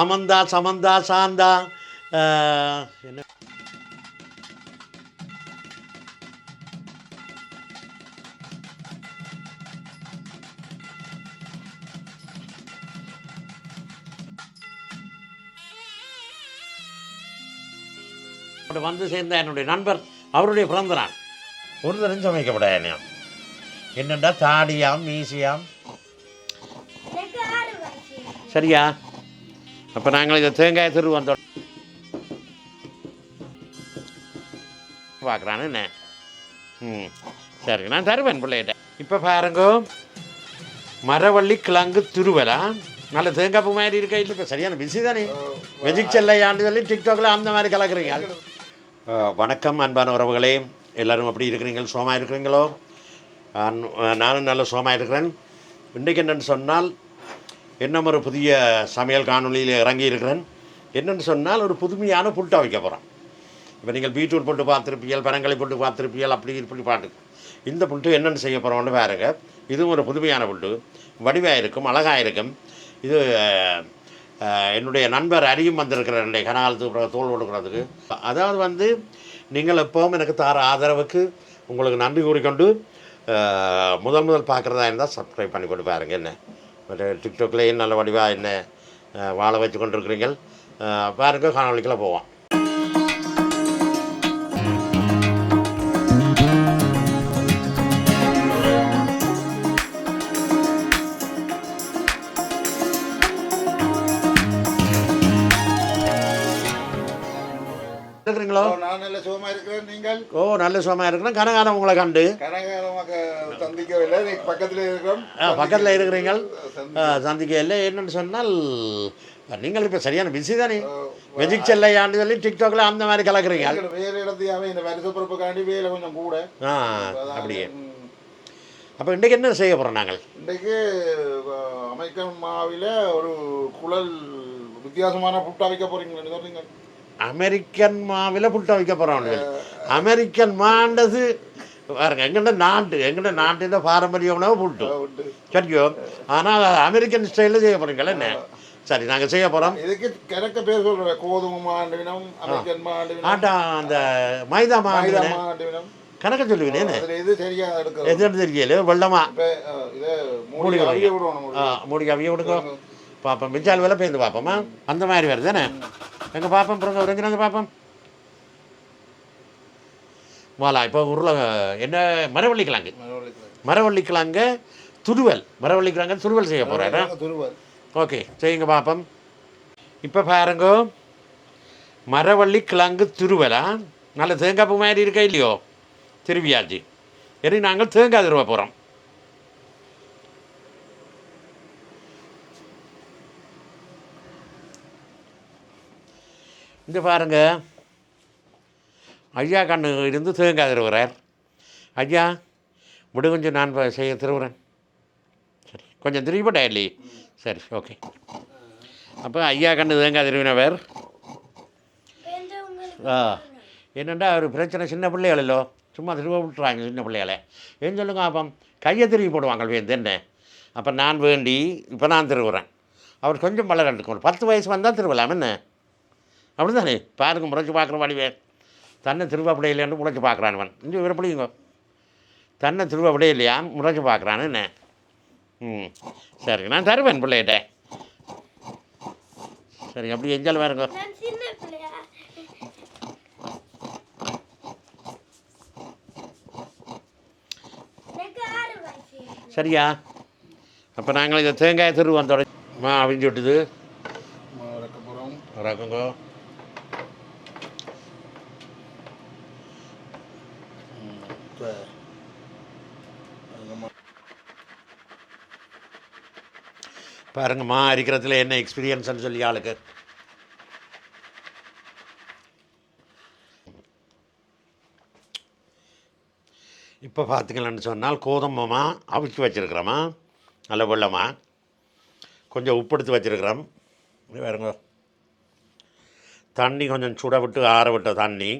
Amanda Samantha Shantha என்ன? வந்து சேர்ந்த என்னுடைய நண்பர் அவருடைய பிறந்த நாள். ஒரு தரம் சமைக்கப்பட என்ன என்னண்டா தாடியாம் மீசியாம்? சரியா? அப்போ நாங்கள் இதை தேங்காய் திரு வந்தோம். பார்க்குறான்னு என்ன? ம் சரி நான் தருவேன் பிள்ளைகிட்ட. இப்போ பாருங்க மரவள்ளி கிழங்கு திருவலா? நல்ல தேங்காய் பூ மாதிரி இருக்கா? இல்லை இப்போ சரியான பிஸி தானே. வெஜிக் செல்லை சொல்லி டிக்டாக்ல அந்த மாதிரி கலக்குறீங்க. வணக்கம் அன்பான உறவுகளே. எல்லாரும் அப்படி இருக்கிறீங்க சோமா இருக்கிறீங்களோ? நானும் நல்ல சோமா இருக்கிறேன். இன்றைக்கு என்னென்னு சொன்னால் இன்னும் ஒரு புதிய சமையல் காணொலியில் இறங்கி இருக்கிறேன் என்னென்னு சொன்னால் ஒரு புதுமையான புட்டா வைக்க போகிறேன் இப்போ நீங்கள் பீட்ரூட் போட்டு பார்த்துருப்பீங்க பரங்களை போட்டு பார்த்துருப்பீங்க அப்படி இப்படி பாட்டு. இந்த புட்டு என்னென்னு செய்ய போகிறோம்னு பாருங்க. இதுவும் ஒரு புதுமையான புட்டு. வடிவாக இருக்கும் அழகாக இருக்கும் இது என்னுடைய நண்பர் அரியும் வந்திருக்கிற என்னுடைய கனகாலத்துக்கு தோல் கொடுக்குறதுக்கு. அதாவது வந்து நீங்கள் எப்போவும் எனக்கு தார ஆதரவுக்கு உங்களுக்கு நன்றி கூறிக்கொண்டு முதல் முதல் பார்க்குறதா இருந்தால் சப்ஸ்கிரைப் பண்ணி கொண்டு பாருங்க என்ன. மற்ற டிக்டாக்லேயும் நல்ல வடிவாக என்ன வாழ வச்சு கொண்டு பாருங்கள் அஹ், பாருங்க காணொலிக்கெல்லாம் போவோம். இருக்கிறீங்களோ? நான் நல்ல சுகமா இருக்கிறேன். நீங்கள்? ஓ நல்ல சுகமாக இருக்கிறேன். கனகாலம் உங்களை கண்டு. கனகாலமாக சந்திக்கவில்லை. பக்கத்துல இருக்கிறோம். பக்கத்தில் இருக்கிறீங்க சந்திக்க இல்லை என்னன்னு சொன்னால் நீங்கள் இப்போ சரியான பிஸி தானே. வெஜிக் செல்லை ஆண்டு சொல்லி டிக்டாக்ல அந்த மாதிரி கலக்குறீங்க. வேலை இடத்தையாவே இந்த வருஷ பிறப்புக்காண்டி வேலை கொஞ்சம் கூட. ஆ அப்படியே. அப்போ இன்றைக்கு என்ன செய்ய போகிறோம் நாங்கள்? இன்றைக்கு அஹ், அமெரிக்கன் மாவில ஒரு குழல் வித்தியாசமான புட்டா வைக்க போறீங்களா? சொல்றீங்க அமெரிக்கன் மாவில் புட்டை வைக்க போகிறோம் அமெரிக்கன் மாண்டது பாருங்க எங்கள்ட நாட்டு எங்கள்ட நாட்டின் பாரம்பரிய உணவு புட்டு. சரியோ ஆனால் அமெரிக்கன் ஸ்டைலில் செய்ய போகிறீங்களா என்ன? சரி நாங்கள் செய்ய போகிறோம் இதுக்கு கிழக்க பேர் சொல்றேன். கோதுமை மாண்டுவினம் அமெரிக்கன் மாண்டுவினம் ஆட்டா அந்த மைதா மாண்டுவினம் கணக்க சொல்லுவீனே எது தெரியல வெள்ளமா? மூடி அவிய விடுங்க. பார்ப்போம் மிஞ்சால் வேலை பேருந்து பார்ப்போமா அந்த மாதிரி வருது தானே? எங்கே பார்ப்போம் பிறங்க ஒரு எங்கே பார்ப்போம் வாலா இப்போ உருளை என்ன மரவள்ளி கிழங்கு மரவள்ளி கிழங்கு துருவல். மரவள்ளி கிழங்கு துருவல் செய்ய போகிறேன் துருவல். ஓகே செய்யுங்க பார்ப்போம் இப்போ பாருங்க மரவள்ளி கிழங்கு துருவலா? நல்ல தேங்காய் பூ மாதிரி இருக்கா இல்லையோ? திருவியாச்சு சரி நாங்கள் தேங்காய் திருவ போகிறோம் இந்த பாருங்க. ஐயா கண்ணு இருந்து தேங்காய் திருவுறார் ஐயா விடு கொஞ்சம் நான் செய்ய திருவுறேன். சரி கொஞ்சம் திரும்பிட்டா இல்லையே சரி ஓகே. அப்போ ஐயா கண்டு தேங்காய் திருவினவர் ஆ என்னண்டா ஒரு பிரச்சனை சின்ன பிள்ளைகளோ சும்மா திரும்ப விட்டுறாங்க சின்ன பிள்ளைகளை ஏன் சொல்லுங்க அப்போ கையை திரும்பி போடுவாங்க வேந்து என்ன? அப்போ நான் வேண்டி இப்போ நான் திருவுறேன். அவர் கொஞ்சம் வளரட்டுக்கும் ஒரு பத்து வயசு வந்தால் திருவலாம் என்ன? அப்படி தானே பாருங்க முறைச்சி பார்க்குற வடிவே. தன்னை திருவ அப்படியே இல்லையான்னு முறைச்சி பார்க்குறான் அவன் இங்கே விரப்படிங்க தன்னை திருவ அப்படியே இல்லையா? முறைச்சி பார்க்குறான்னு என்ன? ம். சரி நான் தருவேன் பிள்ளைகிட்ட. சரி அப்படி எஞ்சாலும் வேறுங்க சரியா? அப்போ நாங்கள் இதை தேங்காய் திரு வந்தோட மா அவிஞ்சு விட்டுது. ரக்கப்புறம் இப்போ பாருங்கம்மா இருக்கிறதுல என்ன எக்ஸ்பீரியன்ஸ்னு சொல்லி ஆளுக்கு. இப்போ பார்த்துக்கலான்னு சொன்னால் கோதுமைமா அவிச்சு வச்சுருக்குறோமா நல்ல வெள்ளமா கொஞ்சம் உப்படுத்தி வச்சுருக்குறோம். பாருங்க. தண்ணி கொஞ்சம் சுட விட்டு ஆற விட்ட தண்ணி.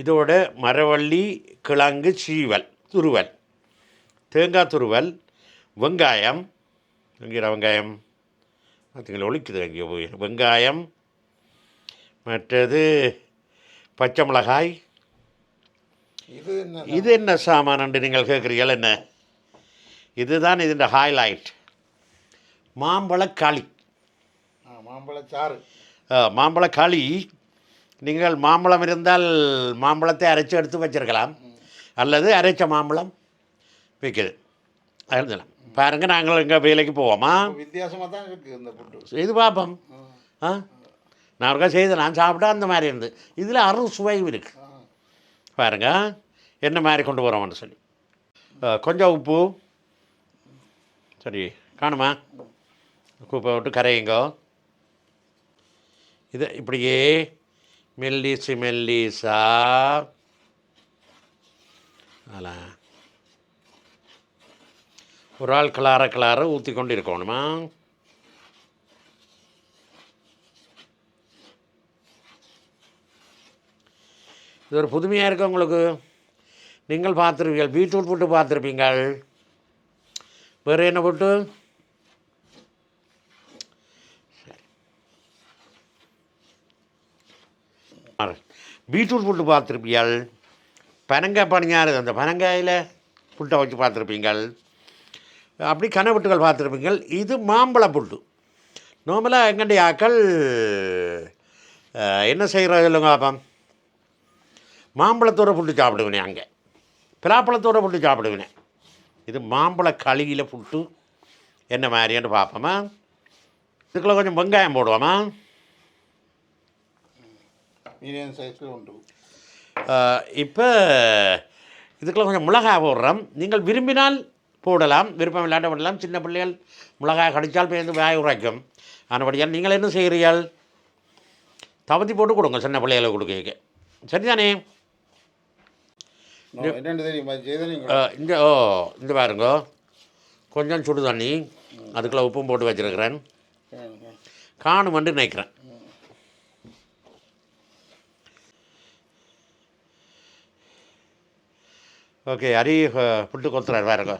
இதோட மரவள்ளி கிழங்கு சீவல் துருவல். தேங்காய் துருவல் வெங்காயம். என்கிற வெங்காயம். பார்த்தீங்களா ஒழிக்குது அங்கே போய் வெங்காயம். மற்றது பச்சை மிளகாய். இது என்ன இது என்ன சாமான் என்று நீங்கள் கேட்குறீர்கள்? என்ன? இதுதான் இதன் ஹைலைட் மாம்பழ களி. மாம்பழச்சாறு. மாம்பழ களி நீங்கள் மாம்பழம் இருந்தால் மாம்பழத்தை அரைச்சி எடுத்து வச்சிருக்கலாம். அல்லது அரைச்ச மாம்பழம் விற்குது எழுதலாம் பாருங்கள் நாங்கள் எங்கள் வேலைக்கு போவோமா? வித்தியாசமாக தான் இருக்குது இந்த புட்டு இது பார்ப்போம். ஆ. நான் ஒருக்கா செய்து நான் சாப்பிட்டா அந்த மாதிரி இருந்து. இதில் அறு சுவையும் இருக்குது. பாருங்க என்ன மாதிரி கொண்டு வரோம்னு சொல்லி. கொஞ்சம் உப்பு. சரி காணுமா? உப்பை விட்டு கரையுங்கோ. இது இப்படியே மெல்லிசு மெல்லிசா. அதெல்லாம் ஒரு ஆள் கிளார கிளார ஊற்றி கொண்டு இருக்கணுமா இது ஒரு புதுமையாக இருக்குது உங்களுக்கு? நீங்கள் பார்த்துருப்பீங்கள் பீட்ரூட் போட்டு பார்த்துருப்பீங்கள். வேறு என்ன போட்டு? பீட்ரூட் புட்டு பார்த்துருப்பீங்கள் பனங்காய் பணியாரு அந்த பனங்காயில் புட்டை வச்சு பார்த்துருப்பீங்கள். அப்படி கனவுட்டுகள் பார்த்துருப்பீங்கள். இது மாம்பழ புட்டு. நார்மலாக எங்கடைய ஆக்கள் என்ன செய்கிறோம் இல்லைங்க பாப்பம் மாம்பழத்தோட புட்டு சாப்பிடுவேனே அங்கே. பிலாப்பழத்தோட புட்டு சாப்பிடுவேனே. இது மாம்பழ களியில் புட்டு. என்ன மாதிரின்னு பார்ப்போமா இதுக்குள்ளே கொஞ்சம் வெங்காயம் போடுவோமா? மீடியம் சைஸில் உண்டு. இப்போ இதுக்குள்ள கொஞ்சம் மிளகாய் போடுறோம். நீங்கள் விரும்பினால் போடலாம் விருப்பம் இல்லாட்ட போடலாம். சின்ன பிள்ளைகள் மிளகாய் கடித்தால் பேருந்து வாய் உரைக்கும். ஆனபடியால் நீங்கள் என்ன செய்கிறீர்கள்? தவத்தி போட்டு கொடுங்க சின்ன பிள்ளைகளை கொடுக்க சரிதானே? இந்த ஓ இந்த பாருங்க. கொஞ்சம் சுடு தண்ணி அதுக்குள்ளே உப்பும் போட்டு வச்சுருக்கிறேன். காணுமென்று நினைக்கிறேன். ஓகே அரி அஹ், புட்டு கொத்துறாரு பாருங்க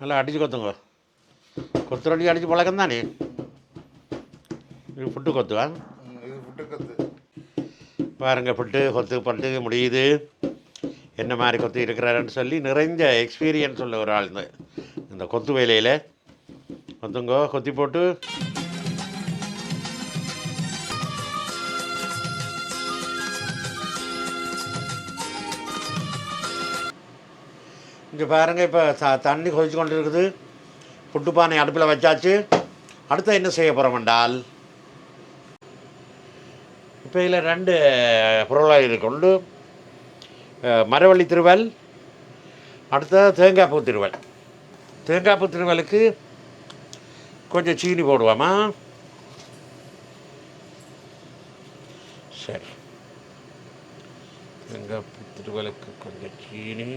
நல்லா அடித்து கொத்துங்க கொத்துரடி அடித்து பழக்கம் தானே இது புட்டு கொத்துவா இது புட்டுக்கத்து பாருங்க புட்டு கொத்து பட்டு முடியுது என்ன மாதிரி கொத்து இருக்கிறாருன்னு சொல்லி நிறைஞ்ச எக்ஸ்பீரியன்ஸ் உள்ள ஒரு ஆள் இந்த கொத்து வேலையில் கொத்துங்கோ கொத்தி போட்டு. இங்கே பாருங்க இப்போ த தண்ணி கொதிச்சு கொண்டு இருக்குது புட்டுப்பானை அடுப்பில் வச்சாச்சு. அடுத்து என்ன செய்ய போகிறோம் என்றால் இப்போ இதில் ரெண்டு பொருளாக கொண்டு மரவள்ளி திருவல் அடுத்த தேங்காய் பூ திருவல். தேங்காய் பூ திருவலுக்கு கொஞ்சம் சீனி போடுவோமா? சரி. தேங்காய் திருவலுக்கு கொஞ்சம் சீனி.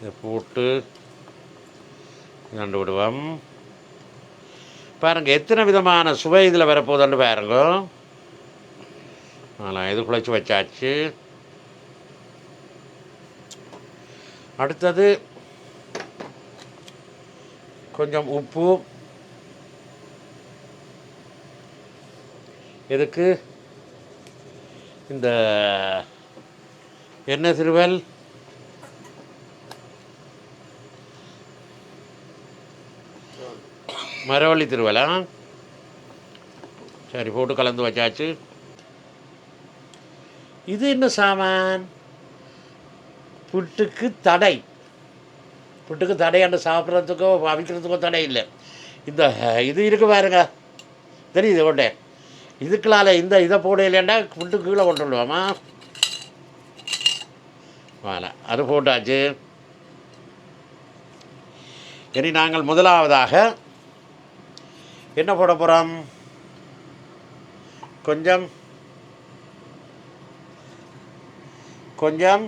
இதை போட்டு கண்டு விடுவோம். பாருங்க எத்தனை விதமான சுவை இதில் வரப்போகுதுன்னு பாருங்க. நான் இது குழைச்சி வச்சாச்சு. அடுத்தது கொஞ்சம் உப்பு. இதுக்கு இந்த எண்ணெய் திருவல் மரவள்ளி திருவலா? சரி போட்டு கலந்து வச்சாச்சு. இது என்ன சாமான்? புட்டுக்கு தடை. புட்டுக்கு தடை அந்த சாப்பிட்றதுக்கோ அவிக்கிறதுக்கோ தடை இல்லை. இந்த இது இருக்கு பாருங்க. தெரியுது ஒன்றே இதுக்குள்ளால இந்த இதை போடையிலேண்டா புட்டு கீழே கொண்டு விடுவோமா வாழ அது போட்டாச்சு. இனி நாங்கள் முதலாவதாக என்ன போட போகிறோம் கொஞ்சம் கொஞ்சம்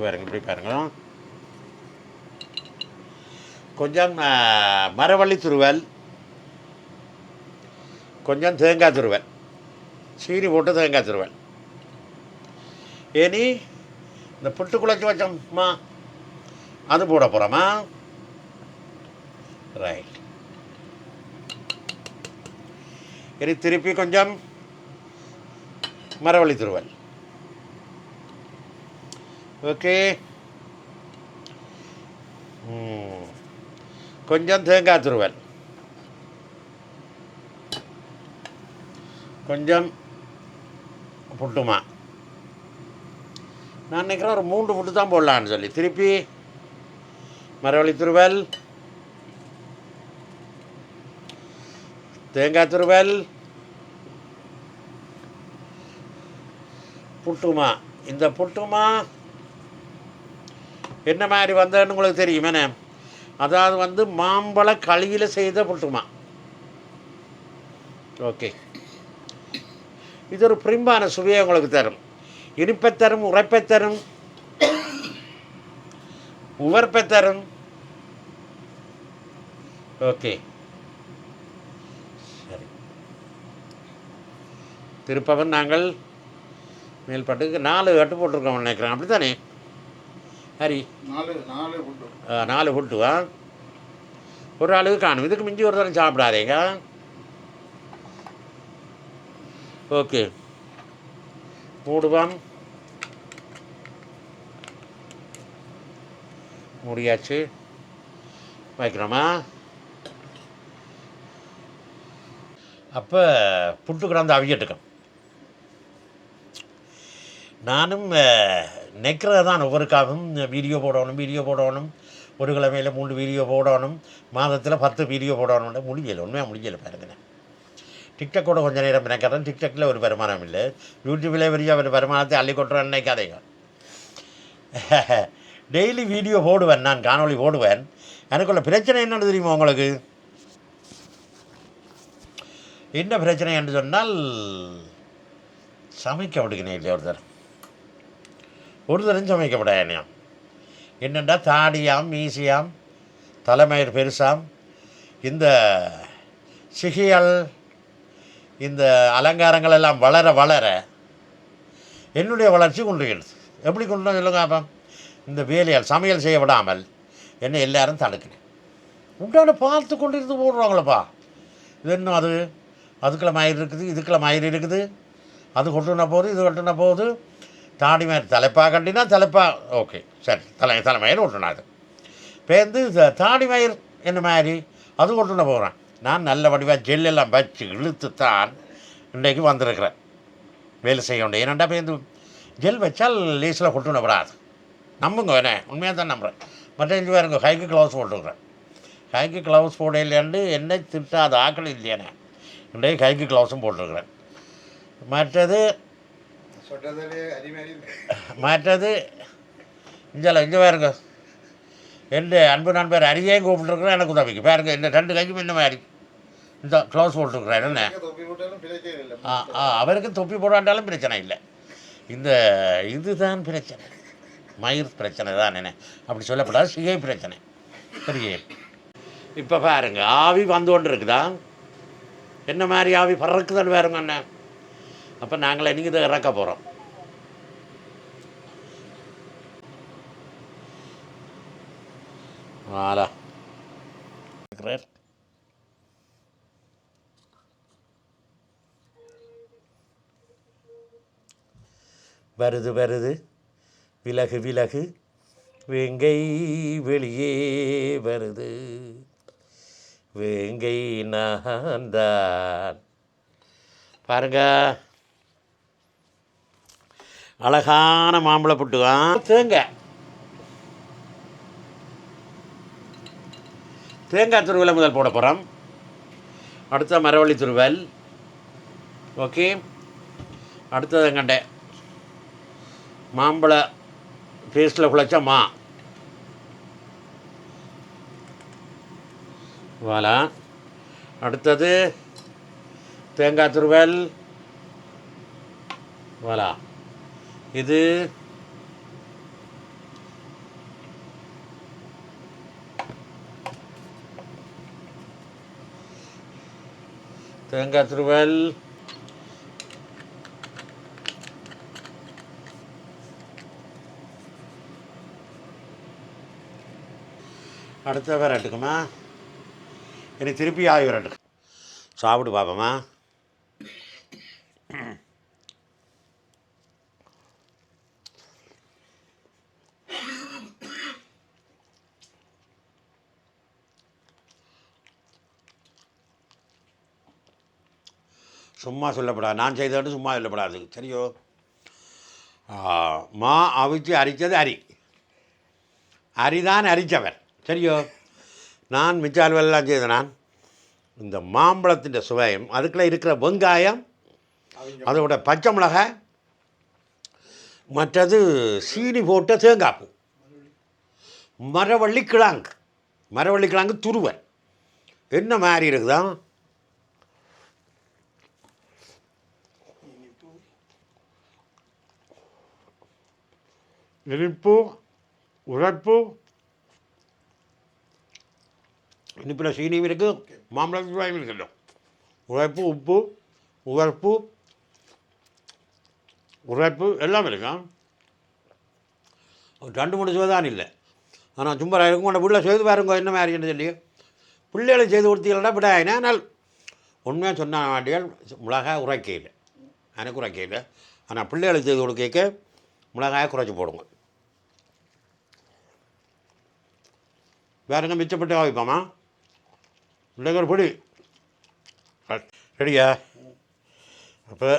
பாருங்க இப்படி பாருங்க. கொஞ்சம் மரவள்ளி துருவல். கொஞ்சம் தேங்காய் துருவல். சீனி போட்டு தேங்காய் துருவல். ஏனி இந்த புட்டு குழச்சி வச்சோம்மா அது போட போகிறோமா ரைட் இனி திருப்பி கொஞ்சம் மரவள்ளி துருவல். ஓகே. கொஞ்சம் தேங்காய் துருவல். கொஞ்சம் புட்டுமா. நான் நினைக்கிறேன் ஒரு மூன்று புட்டு தான் போடலான்னு சொல்லி. திருப்பி மரவள்ளி துருவல். தேங்காய் துருவல். புட்டுமா. இந்த புட்டுமா என்ன மாதிரி வந்ததுன்னு உங்களுக்கு தெரியுமேனே? அதாவது வந்து மாம்பழ களியில் செய்த புட்டுமா? ஓகே இது ஒரு பிரிம்பான சுவையை உங்களுக்கு தரும். இனிப்பை தரும் உரைப்பை தரும் உவர்ப்பை தரும். ஓகே சரி. திருப்பவன் நாங்கள் மேல்பட்டுக்கு நாலு கட்டு போட்டிருக்கோம் நினைக்கிறேன். அப்படி தானே ஹரி? நாலு நாலு புட்டு ஆ, நாலு புட்டுவா ஒரு ஆளுக்கு காணும். இதுக்கு மிஞ்சி ஒரு தரம் சாப்பிடாதீங்க. ஓகே. மூடுவாம். முடியாச்சு. வைக்கிறோமா? அப்போ புட்டு கிடந்து அவியட்டுக்கும் நானும் நெக்கிறது தான் ஒவ்வொருக்காகவும். வீடியோ போடணும் வீடியோ போடணும். ஒரு கிழமையில் மூணு வீடியோ போடணும். மாதத்தில் பத்து வீடியோ போடணும்னு முடியலை. உண்மையாக முடியலை பாருங்கண்ணே. டிக்டாக்கோட கொஞ்சம் நேரம் நினைக்கிறேன் டிக்டாக்கில் ஒரு வருமானம் இல்லை. யூடியூப்பில் பெரிய ஒரு வருமானத்தை அள்ளி கொட்டுறேன்னு நினைக்காதீங்க டெய்லி வீடியோ போடுவேன் நான் காணொலி போடுவேன். எனக்குள்ள பிரச்சனை என்னென்னு தெரியுமா உங்களுக்கு? என்ன பிரச்சனை என்று சொன்னால் சமைக்க விடுகிறேன் இல்லை ஒருத்தர்? ஒருத்தரும் சமைக்க விடாயா என்னென்னா தாடியாம் மீசியாம் தலைமயிர் பெருசாம் இந்த சிகியல் இந்த அலங்காரங்கள் எல்லாம் வளர வளர என்னுடைய வளர்ச்சி கொண்டுகிறது எப்படி கொண்டு சொல்லுங்க அப்போ? இந்த வேலையால் சமையல் செய்ய விடாமல் என்னை எல்லாரும் தடுக்கிறேன் உண்டான பார்த்து கொண்டு இருந்து போடுறாங்களப்பா. இது என்ன அது? அதுக்குள்ள மயிர் இருக்குது இதுக்குள்ள மயிர் இருக்குது. அது கொட்டுன போகுது இது கொட்டுன போகுது தாடி மயிர் தலைப்பா கண்டினா தலைப்பா ஓகே சரி தலை தலைமையில் ஒட்டுனாது பேருந்து த- தாடி மயிர் என்ன மாதிரி? அது ஒட்டுன போகிறேன் நான் நல்ல வடிவாக ஜெல்லெல்லாம் வச்சு இழுத்து தான் இன்றைக்கு வந்திருக்கிறேன். வேலை செய்ய வேண்டிய ஏன்னாண்டா பேருந்து ஜெல் வச்சால் லேஸில் கொட்டுன விடாது நம்புங்க என்ன உண்மையாக தான் நம்புகிறேன் மற்ற இஞ்சி பாருங்க கைக்கு க்ளவுஸ் போட்டுருக்குறேன் கைக்கு க்ளவுஸ் போட இல்லையாண்டு என்ன திட்டாத ஆக்கள் இல்லையானே. இன்றைக்கு கைக்கு க்ளவுஸும் போட்டிருக்கிறேன் மற்றது மற்றது இங்கே இங்கே பாருங்க. எந்த அன்பு நண்பர் அரியையும் கூப்பிட்டுருக்குறேன் எனக்கு உதவிக்கு பாருங்க இந்த ரெண்டு கைக்கும் இந்த மாதிரி. இந்த க்ளவுஸ் போட்டிருக்கிறேன் என்ன? ஆ ஆ அவருக்கு தொப்பி போடாண்டாலும் பிரச்சனை இல்லை. இந்த இதுதான் பிரச்சனை. மயிர் பிரச்சனை தான் என்ன? அப்படி சொல்லப்படாது சிகை பிரச்சனை. பெரிய இப்போ பாருங்க ஆவி வந்து கொண்டு இருக்குதா என்ன மாதிரி ஆவி பறக்குதுன்னு பாருங்க அண்ணன் அப்போ நாங்களே நீங்கள் இதை இறக்க போகிறோம் ஆலா இருக்கிறார். வருது வருது. விலகு விலகு. வேங்கை வெளியே வருது. வேங்கை நான் தான் பாருங்க. அழகான மாம்பழ புட்டுவா தேங்காய். தேங்காய் துருவலை முதல் போட போகிறோம் அடுத்த மரவள்ளி துருவல். ஓகே. அடுத்தது எங்கண்டே? மாம்பழ பேஸ்டில் குழைச்ச மா. வாலா. அடுத்தது தேங்காய் துருவல். வாலா. இது தேங்காய் துருவல். அடுத்த விரட்டுக்குமா இனி திருப்பி ஆய் விரட்டு சாப்பிடு பார்ப்போமா சும்மா சொல்லப்படாது. நான் செய்தது சும்மா சொல்லப்படாது. சரியோ? மா அவிச்சு அரித்தது அரி. அரிதான் அரித்தவர் சரியோ? நான் மிச்சால்வெல்லாம் செய்த நான். இந்த மாம்பழத்தின் சுவையும் அதுக்குள்ளே இருக்கிற வெங்காயம் அதோட பச்சை மிளகாய் மற்றது சீனி போட்ட தேங்காய்ப்பூ. மரவள்ளி கிழங்கு மரவள்ளி கிழங்கு துருவல் என்ன மாதிரி இருக்குதா இனிப்பு உரைப்பு இனிப்பில் சீனியும் இருக்குது மாம்பழம் இருக்கட்டும் உரைப்பு உப்பு உரைப்பு உரைப்பு எல்லாம் இருக்கும் ரெண்டு மூணு சுவை தான் இல்லை ஆனால் சும்மா இருக்கும் உங்களை வீட்டில் செய்து பாருங்க என்ன மாதிரி சொல்லி பிள்ளைகளை செய்து கொடுத்தீங்கன்னா விடாயினா ஆனால் உண்மையாக சொன்ன மாட்டிகள் மிளகாய் உரைக்கையில் எனக்கு உரைக்கையில் ஆனால் பிள்ளைகளுக்கு செய்து கொடுக்க மிளகாயை குறைச்சி போடுங்க வேறுங்க மிச்சப்பட்டு காவிப்பாமா இல்லைங்க ஒரு பொடி. ரெடியா? அப்போ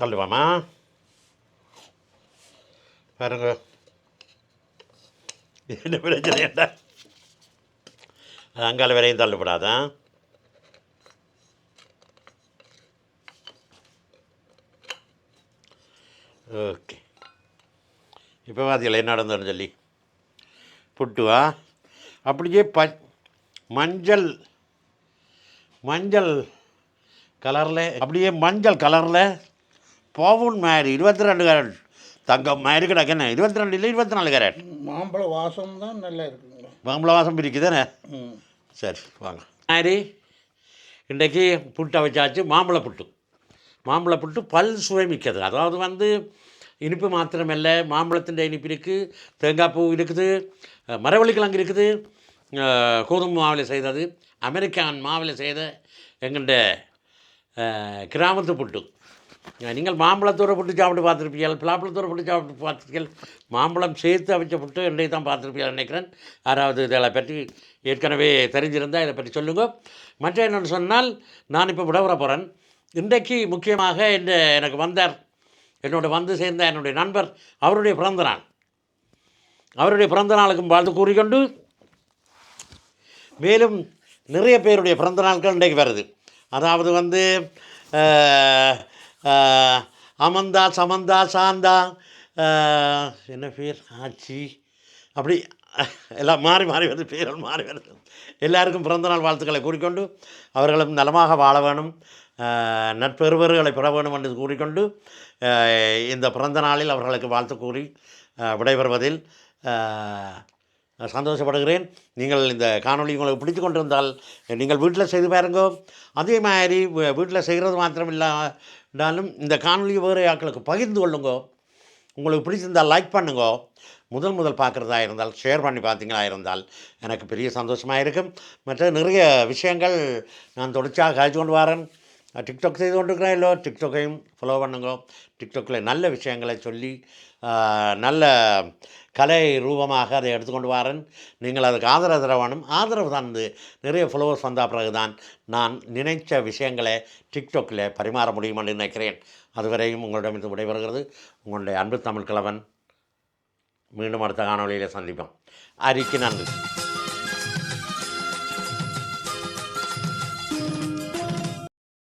தள்ளுவாமா? பாருங்க. என்ன பிரச்சனை என்ன? அது அங்கால வரையும் தள்ளப்படாதான் ஓகே. இப்போ பார்த்தீங்களா என்ன நடந்ததுன்னு சொல்லி? புட்டுவா? அப்படியே ப மஞ்சள் மஞ்சள் கலரில் அப்படியே மஞ்சள் கலரில் பவுன் மாதிரி இருபத்தி ரெண்டு கேரட். தங்கம் மாதிரி கிடக்கு என்ன? இருபத்தி ரெண்டு இல்லை இருபத்தி நாலு கேரட். மாம்பழ வாசம் தான் நல்லா இருக்குங்க. மாம்பழ வாசம் பிரிக்குதானே ம். சரி வாங்க. மாதிரி இன்றைக்கு புட்டை வச்சாச்சு மாம்பழ புட்டு. மாம்பழ புட்டு பல் சுவை மிக்கது. அதாவது வந்து இனிப்பு மாத்திரமல்ல மாம்பழத்தின் இனிப்பு இருக்குது தேங்காய் பூ இருக்குது மரவள்ளிக்கிழங்கு இருக்குது கோதுமை மாவில் செய்தது அமெரிக்கான் மாவில் செய்த எங்கள்ட கிராமத்து புட்டு. நீங்கள் மாம்பழத்தோட புட்டு சாப்பிட்டு பார்த்துருப்பீர்கள் பிளாப்பழத்தோட புட்டு சாப்பிட்டு பார்த்துருக்கீர்கள் மாம்பழம் சேர்த்து அமைச்ச புட்டு என்னை தான் பார்த்துருப்பீர்கள் நினைக்கிறேன். யாராவது இதை பற்றி ஏற்கனவே தெரிஞ்சிருந்தால் இதை பற்றி சொல்லுங்கள் மற்ற என்னென்னு சொன்னால் நான் இப்போ விடவர போகிறேன் இன்றைக்கு முக்கியமாக இந்த எனக்கு வந்தார் என்னோட வந்து சேர்ந்த என்னுடைய நண்பர் அவருடைய பிறந்த நாள். அவருடைய பிறந்த நாளுக்கும் வாழ்த்து கூறிக்கொண்டு மேலும் நிறைய பேருடைய பிறந்த நாட்கள் இன்றைக்கு வருது. அதாவது வந்து அமந்தா சமந்தா சாந்தா என்ன பேர்? ஆச்சி அப்படி எல்லாம் மாறி மாறி வருது பேரல் மாறி வருது. எல்லாருக்கும் பிறந்தநாள் வாழ்த்துக்களை கூறிக்கொண்டு அவர்களும் நலமாக வாழ வேணும். நட்பெறுவர்களை பெற வேண்டும் என்று கூறிக்கொண்டு இந்த பிறந்த நாளில் அவர்களுக்கு வாழ்த்து கூறி விடைபெறுவதில் சந்தோஷப்படுகிறேன். நீங்கள் இந்த காணொளி உங்களுக்கு பிடித்து கொண்டிருந்தால் நீங்கள் வீட்டில் செய்து பாருங்க. அதே மாதிரி வீட்டில் செய்கிறது மாத்திரம் இல்லாலும் இந்த காணொலி வேறு ஆட்களுக்கு பகிர்ந்து கொள்ளுங்க. உங்களுக்கு பிடிச்சிருந்தால் லைக் பண்ணுங்க. முதல் முதல் பார்க்குறதா இருந்தால் ஷேர் பண்ணி பார்த்தீங்களா இருந்தால் எனக்கு பெரிய சந்தோஷமாக இருக்கும். மற்ற நிறைய விஷயங்கள் நான் தொடர்ச்சியாக காய்ச்சி கொண்டு வரேன். டிக்டாக் செய்து கொண்டிருக்கிறேன் இல்லை டிக்டாக்கையும் ஃபாலோ பண்ணுங்க. டிக்டாக்கில் நல்ல விஷயங்களை சொல்லி நல்ல கலை ரூபமாக அதை எடுத்துக்கொண்டு வரேன். நீங்கள் அதுக்கு ஆதரவு தர வேணும். ஆதரவு தந்து நிறைய ஃபாலோவர்ஸ் வந்த பிறகு தான் நான் நினைத்த விஷயங்களை டிக்டாக்கில் பரிமாற முடியும் என்று நினைக்கிறேன். அதுவரையும் உங்களிடமிருந்து விடைபெறுகிறது. உங்களுடைய அன்பு தமிழ் கிழவன். மீண்டும் அடுத்த காணொலியில் சந்திப்போம். அரிக்கு நன்றி.